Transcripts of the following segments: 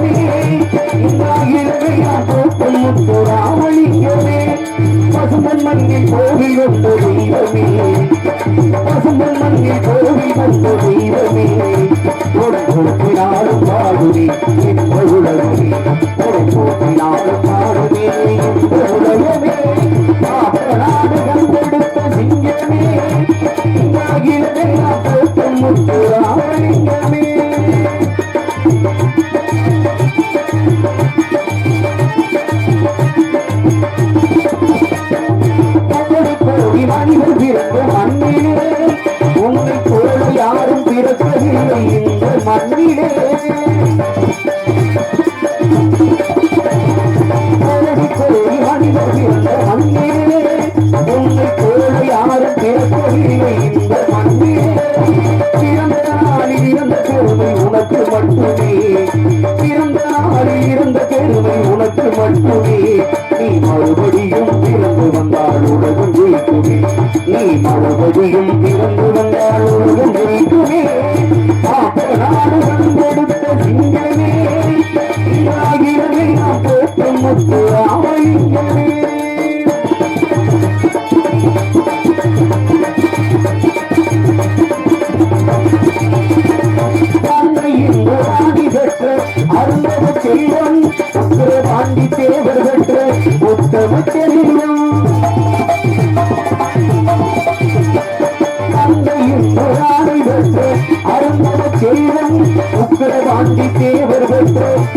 தெய்வமே இந்தாகிலவே போற்றும் முத்துராமலிங்கமே பசும்பன் மண்ணில் கோவில் கொண்ட தெய்வமே பசும்பன் மண்ணில் கோவில் கொண்ட தெய்வமே ஒரு போக்கினாலும் பாடுவே இந்த உலகமே ஒரு போக்கினாலும் பாடுவே இந்த உலகமே பாப்பநாடு கண்டெடுத்த சிங்கமே இந்தாகிலவே நீ மறுபடியும் பிறந்து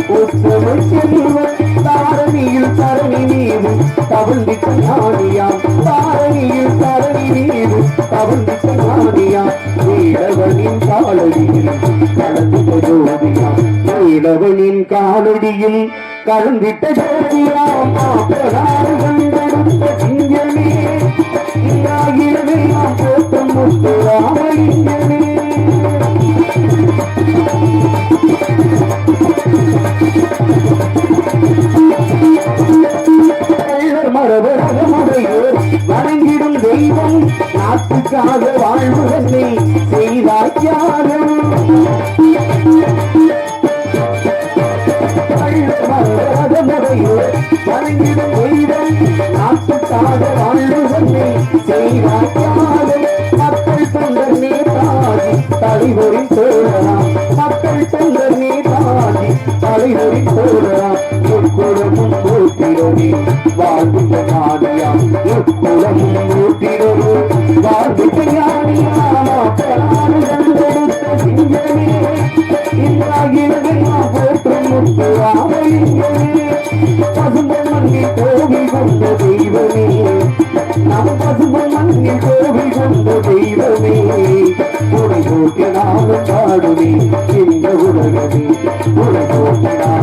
பெற்ற செல்வம் தாரணியில் தரணி மீது தவழ்ந்திட்ட ஞானியாம் தாரணியில் தரணி மீது தவழ்ந்திட்ட ஞானியாம் நீடவனின் காலடியில் கலந்து ஜோதியாம் நீடவனின் காலடியில் கலந்திட்ட ஜோதியாம் மாப்பனார் கள்ளர் வணங்கிடும் தெய்வம் நாட்டுக்காக வாழ்வுகளை தன்னை செய்தார் தியாகம். வணங்கிடும் தெய்வம் நாட்டுக்காக வாழ்வுகளை தன்னை செய்தார் தியாகம். மக்கள் தொண்டர் நேதாஜி தலைவரின் தோழலாம் மக்கள் தொண்டர் நேதாஜி தலைவரின் தோழலாம் எக்குளமும் போற்றிடவே வாழ்வித்த ஞானியாம் எக்குளமும் இந்த உலகமே. உடை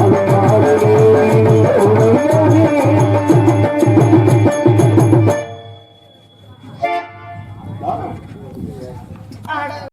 அட